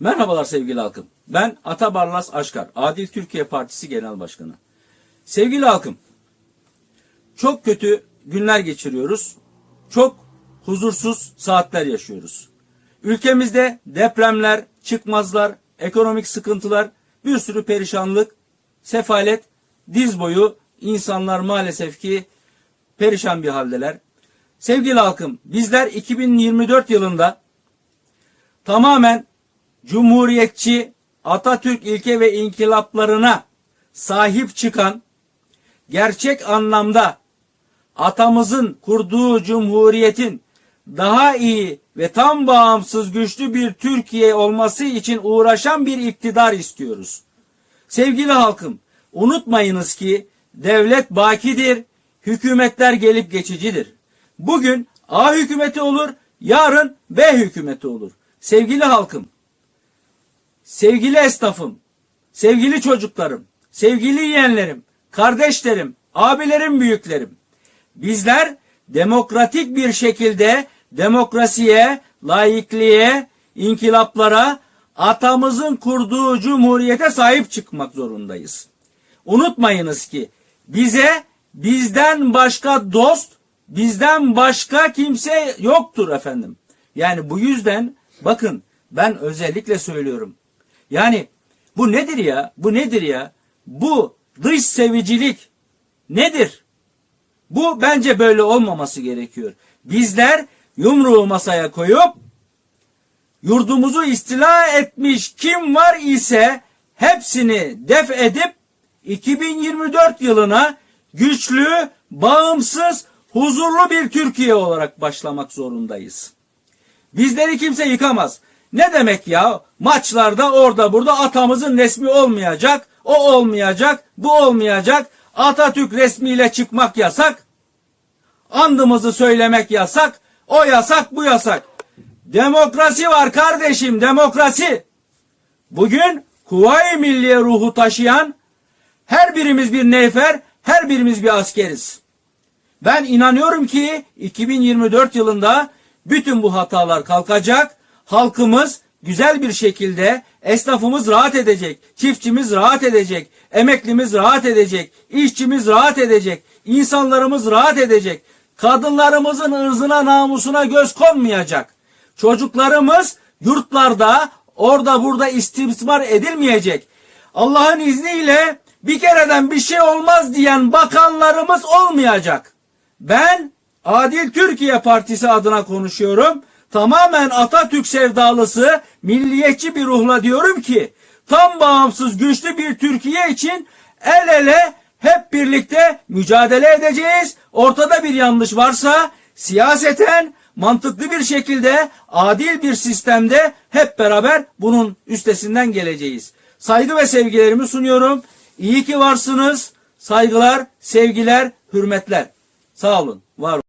Merhabalar sevgili halkım. Ben Atabarlas Aşkar, Adil Türkiye Partisi Genel Başkanı. Sevgili halkım, çok kötü günler geçiriyoruz. Çok huzursuz saatler yaşıyoruz. Ülkemizde depremler, çıkmazlar, ekonomik sıkıntılar, bir sürü perişanlık, sefalet, diz boyu insanlar maalesef ki perişan bir haldeler. Sevgili halkım, bizler 2024 yılında tamamen cumhuriyetçi Atatürk ilke ve inkılaplarına sahip çıkan gerçek anlamda atamızın kurduğu cumhuriyetin daha iyi ve tam bağımsız güçlü bir Türkiye olması için uğraşan bir iktidar istiyoruz. Sevgili halkım, unutmayınız ki devlet bakidir, hükümetler gelip geçicidir. Bugün A hükümeti olur, yarın B hükümeti olur. Sevgili halkım, sevgili esnafım, sevgili çocuklarım, sevgili yeğenlerim, kardeşlerim, abilerim, büyüklerim. Bizler demokratik bir şekilde demokrasiye, laikliğe, inkılaplara, atamızın kurduğu cumhuriyete sahip çıkmak zorundayız. Unutmayınız ki bize bizden başka dost, bizden başka kimse yoktur efendim. Yani bu yüzden bakın ben özellikle söylüyorum. Yani bu nedir ya? Bu nedir ya? Bu dış sevicilik nedir? Bu bence böyle olmaması gerekiyor. Bizler yumruğu masaya koyup yurdumuzu istila etmiş kim var ise hepsini def edip 2024 yılına güçlü, bağımsız, huzurlu bir Türkiye olarak başlamak zorundayız. Bizleri kimse yıkamaz. Ne demek ya? Maçlarda orada burada atamızın resmi olmayacak, o olmayacak, bu olmayacak. Atatürk resmiyle çıkmak yasak. Andımızı söylemek yasak. O yasak, bu yasak. Demokrasi var kardeşim, demokrasi. Bugün Kuvayi Milliye ruhu taşıyan her birimiz bir nefer, her birimiz bir askeriz. Ben inanıyorum ki 2024 yılında bütün bu hatalar kalkacak. Halkımız güzel bir şekilde esnafımız rahat edecek, çiftçimiz rahat edecek, emeklimiz rahat edecek, işçimiz rahat edecek, insanlarımız rahat edecek. Kadınlarımızın ırzına namusuna göz konmayacak. Çocuklarımız yurtlarda orada burada istismar edilmeyecek. Allah'ın izniyle bir kereden bir şey olmaz diyen bakanlarımız olmayacak. Ben Adil Türkiye Partisi adına konuşuyorum. Tamamen Atatürk sevdalısı, milliyetçi bir ruhla diyorum ki tam bağımsız güçlü bir Türkiye için el ele hep birlikte mücadele edeceğiz. Ortada bir yanlış varsa siyaseten mantıklı bir şekilde adil bir sistemde hep beraber bunun üstesinden geleceğiz. Saygı ve sevgilerimi sunuyorum. İyi ki varsınız. Saygılar, sevgiler, hürmetler. Sağ olun, var olun.